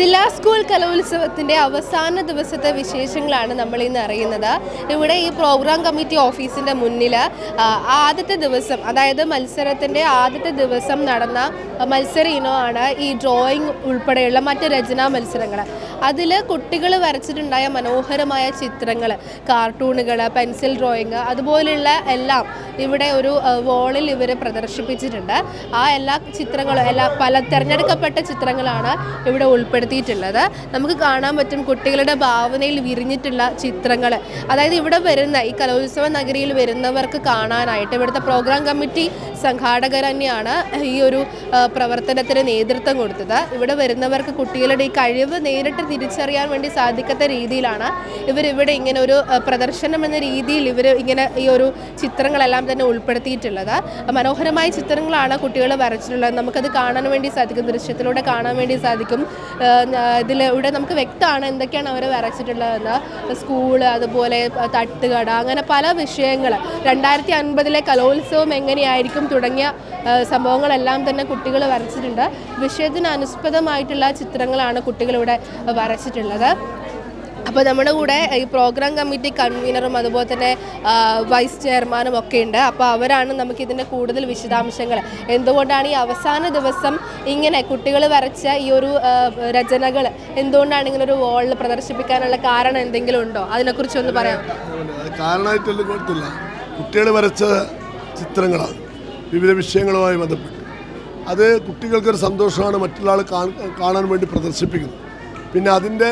ജില്ലാ സ്കൂൾ കലോത്സവത്തിന്റെ അവസാന ദിവസത്തെ വിശേഷങ്ങളാണ് നമ്മൾ ഇന്ന് അറിയുന്നത്. ഇവിടെ ഈ പ്രോഗ്രാം കമ്മിറ്റി ഓഫീസിന്റെ മുന്നിൽ ആദ്യത്തെ ദിവസം അതായത് മത്സരത്തിന്റെ ആദ്യത്തെ ദിവസം നടന്ന മത്സര ഇനമാണ് ഈ ഡ്രോയിങ് ഉൾപ്പെടെയുള്ള മറ്റ് രചനാ മത്സരങ്ങൾ. അതിൽ കുട്ടികൾ വരച്ചിട്ടുണ്ടായ മനോഹരമായ ചിത്രങ്ങൾ കാർട്ടൂണുകൾ പെൻസിൽ ഡ്രോയിങ് അതുപോലെയുള്ള എല്ലാം ഇവിടെ ഒരു വോളിൽ ഇവർ പ്രദർശിപ്പിച്ചിട്ടുണ്ട്. ആ എല്ലാ ചിത്രങ്ങളും എല്ലാ പല തിരഞ്ഞെടുക്കപ്പെട്ട ചിത്രങ്ങളാണ് ഇവിടെ ഉൾപ്പെടുത്തിയിട്ടുള്ളത് നമുക്ക് കാണാൻ പറ്റും കുട്ടികളുടെ ഭാവനയിൽ വിരിഞ്ഞിട്ടുള്ള ചിത്രങ്ങൾ അതായത് ഇവിടെ വരുന്ന ഈ കലോത്സവ നഗരിയിൽ വരുന്നവർക്ക് കാണാനായിട്ട് ഇവിടുത്തെ പ്രോഗ്രാം കമ്മിറ്റി സംഘാടകർ തന്നെയാണ് ഈ ഒരു പ്രവർത്തനത്തിന് നേതൃത്വം കൊടുത്തത്. ഇവിടെ വരുന്നവർക്ക് കുട്ടികളുടെ ഈ കഴിവ് നേരിട്ട് തിരിച്ചറിയാൻ വേണ്ടി സാധിക്കാത്ത രീതിയിലാണ് ഇവരിവിടെ ഇങ്ങനെ ഒരു പ്രദർശനം എന്ന രീതിയിൽ ഇവർ ഇങ്ങനെ ഈ ഒരു ചിത്രങ്ങളെല്ലാം തന്നെ ഉൾപ്പെടുത്തിയിട്ടുള്ളത്. മനോഹരമായ ചിത്രങ്ങളാണ് കുട്ടികൾ വരച്ചിട്ടുള്ളത്. നമുക്കത് കാണാൻ വേണ്ടി സാധിക്കും. ദൃശ്യത്തിലൂടെ കാണാൻ വേണ്ടി സാധിക്കും. ഇതിലൂടെ നമുക്ക് വ്യക്തമാണ് എന്തൊക്കെയാണ് അവർ വരച്ചിട്ടുള്ളതെന്ന്. സ്കൂൾ അതുപോലെ തട്ടുകട അങ്ങനെ പല വിഷയങ്ങൾ രണ്ടായിരത്തി അൻപതിലെ കലോത്സവം എങ്ങനെയായിരിക്കും തുടങ്ങിയ സംഭവങ്ങളെല്ലാം തന്നെ കുട്ടികൾ വരച്ചിട്ടുണ്ട്. വിഷയത്തിന് അനുസ്പദമായിട്ടുള്ള ചിത്രങ്ങളാണ് കുട്ടികളിവിടെ വരച്ചിട്ടുള്ളത്. അപ്പോൾ നമ്മുടെ കൂടെ ഈ പ്രോഗ്രാം കമ്മിറ്റി കൺവീനറും അതുപോലെ തന്നെ വൈസ് ചെയർമാനും ഒക്കെ ഉണ്ട്. അപ്പോൾ അവരാണ് നമുക്ക് ഇതിന്റെ കൂടുതൽ വിശദാംശങ്ങൾ. എന്തുകൊണ്ടാണ് ഈ അവസാന ദിവസം ഇങ്ങനെ കുട്ടികൾ വരച്ച ഈ ഒരു രചനകൾ എന്തുകൊണ്ടാണ് ഇങ്ങനെ ഒരു വാളിൽ പ്രദർശിപ്പിക്കാനുള്ള കാരണം എന്തെങ്കിലും ഉണ്ടോ? അതിനെക്കുറിച്ച് ഒന്ന് പറയാം. കാരണമായിട്ടൊന്നും കൊടുത്തില്ല കുട്ടികൾ വരച്ച ചിത്രങ്ങളാണ്. വിവിധ വിഷയങ്ങളുമായി ബന്ധപ്പെട്ട്. അത് കുട്ടികൾക്കൊരു സന്തോഷമാണ് മറ്റുള്ള ആൾ കാണാൻ വേണ്ടി പ്രദർശിപ്പിക്കുന്നത്. പിന്നെ അതിന്റെ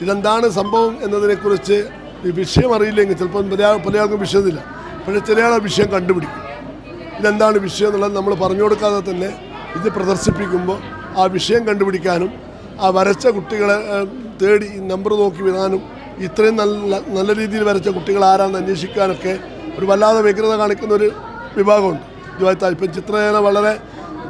ഇതെന്താണ് സംഭവം എന്നതിനെക്കുറിച്ച് ഈ വിഷയം അറിയില്ലെങ്കിൽ ചിലപ്പോൾ പല ആൾ- പല ആൾക്കും വിഷയമില്ല. പക്ഷേ ചില ആൾ വിഷയം കണ്ടുപിടിക്കും. ഇതെന്താണ് വിഷയം എന്നുള്ളത് നമ്മൾ പറഞ്ഞു കൊടുക്കാതെ തന്നെ ഇത് പ്രദർശിപ്പിക്കുമ്പോൾ ആ വിഷയം കണ്ടുപിടിക്കാനും ആ വരച്ച കുട്ടികളെ തേടി നമ്പർ നോക്കി വിടാനും ഇത്രയും നല്ല നല്ല രീതിയിൽ വരച്ച കുട്ടികൾ ആരാണെന്ന് അന്വേഷിക്കാനൊക്കെ ഒരു വല്ലാതെ വ്യഗ്രത കാണിക്കുന്ന ഒരു വിഭാഗമുണ്ട്. ഇതുമായി താല്പര്യം ചിത്രരചന വളരെ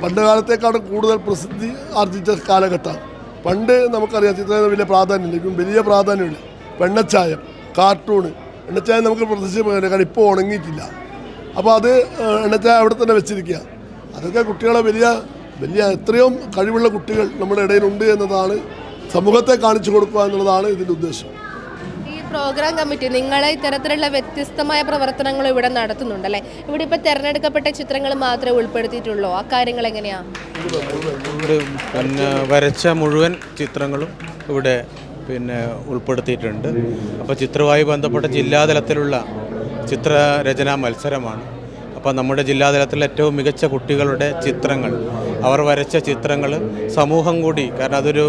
പണ്ട് കാലത്തേക്കാളും കൂടുതൽ പ്രസിദ്ധി ആർജിച്ച കാലഘട്ടമാണ്. പണ്ട് നമുക്കറിയാം ചിത്രരചന വലിയ പ്രാധാന്യമില്ല ഇപ്പം വലിയ പ്രാധാന്യമില്ല വെണ്ണച്ചായം കാർട്ടൂണ് എണ്ണച്ചായം നമുക്ക് പ്രദർശിപ്പിക്കാൻ കാരണം ഇപ്പോൾ ഉണങ്ങിയിട്ടില്ല. അപ്പോൾ അത് എണ്ണച്ചായ അവിടെ തന്നെ വെച്ചിരിക്കുക. അതൊക്കെ കുട്ടികളെ വലിയ വലിയ എത്രയും കഴിവുള്ള കുട്ടികൾ നമ്മുടെ ഇടയിലുണ്ട് എന്നതാണ് സമൂഹത്തെ കാണിച്ചു കൊടുക്കുക എന്നുള്ളതാണ് ഇതിന്റെ ഉദ്ദേശം. പ്രോഗ്രാം കമ്മിറ്റി നിങ്ങളെ ഇത്തരത്തിലുള്ള വ്യത്യസ്തമായ പ്രവർത്തനങ്ങൾ ഇവിടെ നടത്തുന്നുണ്ടല്ലേ ഇവിടെ ഇപ്പോൾ തിരഞ്ഞെടുക്കപ്പെട്ട ചിത്രങ്ങൾ മാത്രമേ ഉൾപ്പെടുത്തിയിട്ടുള്ളൂ. ആ കാര്യങ്ങൾ എങ്ങനെയാ? പിന്നെ വരച്ച മുഴുവൻ ചിത്രങ്ങളും ഇവിടെ പിന്നെ ഉൾപ്പെടുത്തിയിട്ടുണ്ട്. അപ്പോൾ ചിത്രവുമായി ബന്ധപ്പെട്ട ജില്ലാതലത്തിലുള്ള ചിത്രരചനാ മത്സരമാണ്. അപ്പോൾ നമ്മുടെ ജില്ലാതലത്തിലെ ഏറ്റവും മികച്ച കുട്ടികളുടെ ചിത്രങ്ങൾ അവർ വരച്ച ചിത്രങ്ങൾ സമൂഹം കൂടി കാരണം അതൊരു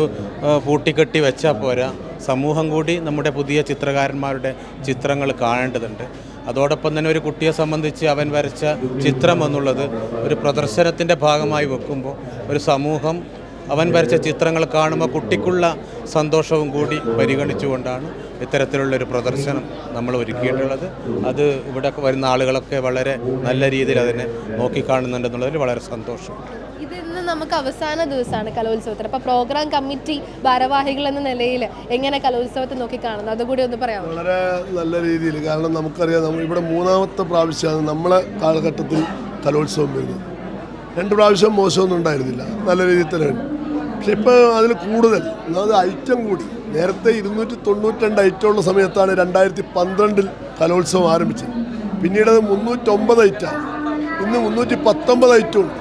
പൂട്ടിക്കെട്ടി വെച്ചാൽ പോരാ. സമൂഹം കൂടി നമ്മുടെ പുതിയ ചിത്രകാരന്മാരുടെ ചിത്രങ്ങൾ കാണേണ്ടതുണ്ട്. അതോടൊപ്പം തന്നെ ഒരു കുട്ടിയെ സംബന്ധിച്ച് അവൻ വരച്ച ചിത്രം എന്നുള്ളത് ഒരു പ്രദർശനത്തിന്റെ ഭാഗമായി വെക്കുമ്പോൾ ഒരു സമൂഹം അവൻ വരച്ച ചിത്രങ്ങൾ കാണുമ്പോൾ കുട്ടിക്കുള്ള സന്തോഷവും കൂടി പരിഗണിച്ചുകൊണ്ടാണ് ഇത്തരത്തിലുള്ള ഒരു പ്രദർശനം നമ്മൾ ഒരുക്കിയിട്ടുള്ളത്. അത് ഇവിടെ വരുന്ന ആളുകളൊക്കെ വളരെ നല്ല രീതിയിൽ അതിനെ നോക്കിക്കാണുന്നുണ്ടെന്നുള്ളതിൽ വളരെ സന്തോഷം ഇതിന്ന് നമുക്ക് അവസാന ദിവസമാണ് കലോത്സവത്തിന്. അപ്പോൾ പ്രോഗ്രാം കമ്മിറ്റി ഭാരവാഹികൾ എന്ന നിലയിൽ എങ്ങനെ കലോത്സവത്തെ നോക്കി കാണുന്നത് അതുകൂടി ഒന്ന് പറയാം വളരെ നല്ല രീതിയിൽ. കാരണം നമുക്കറിയാം നമ്മൾ ഇവിടെ മൂന്നാമത്തെ പ്രാവശ്യമാണ് നമ്മളെ കാലഘട്ടത്തിൽ കലോത്സവം വരുന്നത്. രണ്ട് പ്രാവശ്യം മോശമൊന്നും ഉണ്ടായിരുന്നില്ല. നല്ല രീതിയിൽ തന്നെ. പക്ഷെ ഇപ്പോൾ അതിൽ കൂടുതൽ. അതായത് ഐറ്റം കൂടി. നേരത്തെ ഇരുന്നൂറ്റി തൊണ്ണൂറ്റിരണ്ട് ഐറ്റം ഉള്ള സമയത്താണ് രണ്ടായിരത്തി പന്ത്രണ്ടിൽ കലോത്സവം ആരംഭിച്ചത്. പിന്നീട് അത് മുന്നൂറ്റൊമ്പത് ഐറ്റമാണ് ഇന്ന് മുന്നൂറ്റി പത്തൊമ്പത് ഐറ്റം ഉണ്ട്.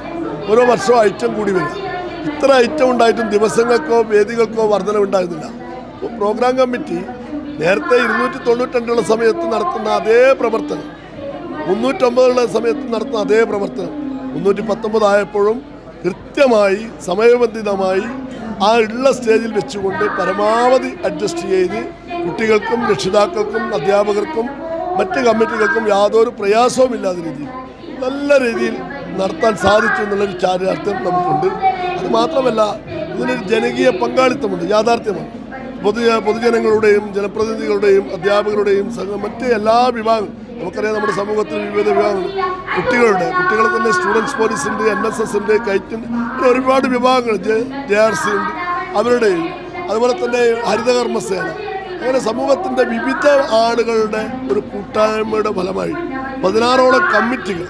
ഓരോ വർഷവും ഐറ്റം കൂടി വരിക. ഇത്ര ഐറ്റം ഉണ്ടായിട്ടും ദിവസങ്ങൾക്കോ വേദികൾക്കോ വർധനവുണ്ടായിരുന്നില്ല അപ്പോൾ പ്രോഗ്രാം കമ്മിറ്റി നേരത്തെ ഇരുന്നൂറ്റി തൊണ്ണൂറ്റിരണ്ടുള്ള സമയത്ത് നടത്തുന്ന അതേ പ്രവർത്തനം മുന്നൂറ്റൊമ്പതുള്ള സമയത്ത് നടത്തുന്ന അതേ പ്രവർത്തനം മുന്നൂറ്റി പത്തൊമ്പതായപ്പോഴും കൃത്യമായി സമയബന്ധിതമായി ആ ഉള്ള സ്റ്റേജിൽ വെച്ചുകൊണ്ട് പരമാവധി അഡ്ജസ്റ്റ് ചെയ്ത് കുട്ടികൾക്കും രക്ഷിതാക്കൾക്കും അധ്യാപകർക്കും മറ്റ് കമ്മിറ്റികൾക്കും യാതൊരു പ്രയാസവും ഇല്ലാത്ത രീതിയിൽ നല്ല രീതിയിൽ നടത്താൻ സാധിച്ചു എന്നുള്ളൊരു ചാരിതാർത്ഥ്യം നമുക്കുണ്ട്. അത് മാത്രമല്ല ഇതിനൊരു ജനകീയ പങ്കാളിത്തമുണ്ട് യാഥാർത്ഥ്യമാണ്. പൊതു പൊതുജനങ്ങളുടെയും ജനപ്രതിനിധികളുടെയും അധ്യാപകരുടെയും മറ്റ് എല്ലാ വിഭാഗം നമുക്കറിയാം നമ്മുടെ സമൂഹത്തിൽ വിവിധ വിഭാഗങ്ങൾ കുട്ടികളുടെ കുട്ടികളെ തന്നെ സ്റ്റുഡൻസ് പോലീസ് ഉണ്ട് എൻ എസ് എസ് ഉണ്ട് കൈറ്റ് അങ്ങനെ ഒരുപാട് വിഭാഗങ്ങൾ ജെ ആർ സി ഉണ്ട്. അവരുടെയും അതുപോലെ തന്നെ ഹരിതകർമ്മസേന. അങ്ങനെ സമൂഹത്തിന്റെ വിവിധ ആളുകളുടെ ഒരു കൂട്ടായ്മയുടെ ഫലമായി പതിനാറോളം കമ്മിറ്റികൾ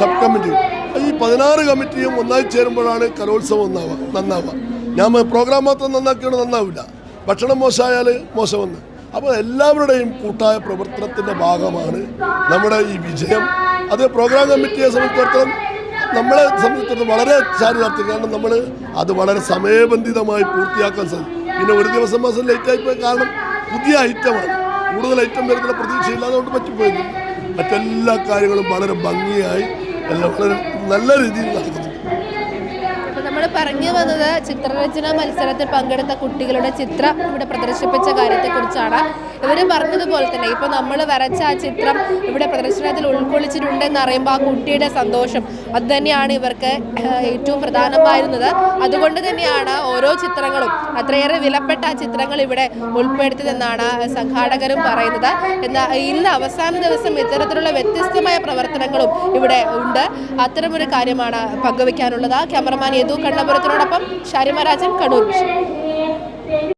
സബ് കമ്മിറ്റികൾ ഈ പതിനാറ് കമ്മിറ്റിയും ഒന്നായി ചേരുമ്പോഴാണ് കലോത്സവം ഒന്നാവുക നന്നാവുക. ഞാൻ പ്രോഗ്രാം മാത്രം നന്നാക്കിയാണ് നന്നാവില്ല. ഭക്ഷണം മോശമായാൽ മോശമെന്ന്. അപ്പോൾ എല്ലാവരുടെയും കൂട്ടായ പ്രവർത്തനത്തിന്റെ ഭാഗമാണ് നമ്മുടെ ഈ വിജയം. അത് പ്രോഗ്രാം കമ്മിറ്റിയെ സംബന്ധിച്ചിടത്തോളം നമ്മളെ സംബന്ധിച്ചിടത്തോളം വളരെ ചാരിതാർത്ഥ്യം. കാരണം നമ്മൾ അത് വളരെ സമയബന്ധിതമായി പൂർത്തിയാക്കാൻ സാധിക്കും. പിന്നെ ഒരു ദിവസം മാസം ലേറ്റ് പോയ കാരണം പുതിയ ഐറ്റമാണ് കൂടുതൽ ഐറ്റം വരുന്ന പ്രതീക്ഷയില്ലാതെ കൊണ്ട് പറ്റിപ്പോയിരുന്നു മറ്റെല്ലാ കാര്യങ്ങളും വളരെ ഭംഗിയായി എല്ലാം വളരെ നല്ല രീതിയിൽ നമ്മൾ പറഞ്ഞു വന്നത് ചിത്രരചന മത്സരത്തിൽ പങ്കെടുത്ത കുട്ടികളുടെ ചിത്രം ഇവിടെ പ്രദർശിപ്പിച്ച കാര്യത്തെക്കുറിച്ചാണ്. ഇവർ പറഞ്ഞതുപോലെ തന്നെ ഇപ്പോൾ നമ്മൾ വരച്ച ആ ചിത്രം ഇവിടെ പ്രദർശനത്തിൽ ഉൾക്കൊള്ളിച്ചിട്ടുണ്ടെന്ന് അറിയുമ്പോൾ ആ കുട്ടിയുടെ സന്തോഷം അത് തന്നെയാണ് ഇവർക്ക് ഏറ്റവും പ്രധാനമായിരുന്നത്. അതുകൊണ്ട് തന്നെയാണ് ഓരോ ചിത്രങ്ങളും അത്രയേറെ വിലപ്പെട്ട ആ ചിത്രങ്ങൾ ഇവിടെ ഉൾപ്പെടുത്തിയതെന്നാണ് സംഘാടകരും പറയുന്നത്. എന്നാൽ ഇന്ന് അവസാന ദിവസം ഇത്തരത്തിലുള്ള വ്യത്യസ്തമായ പ്രവർത്തനങ്ങളും ഇവിടെ ഉണ്ട്. അത്തരമൊരു കാര്യമാണ് പങ്കുവയ്ക്കാനുള്ളത് ക്യാമറമാൻ യദു കണ്ണപുരത്തിനോടൊപ്പം ഷാരിമരാജൻ കണ്ണൂർ വിഷയം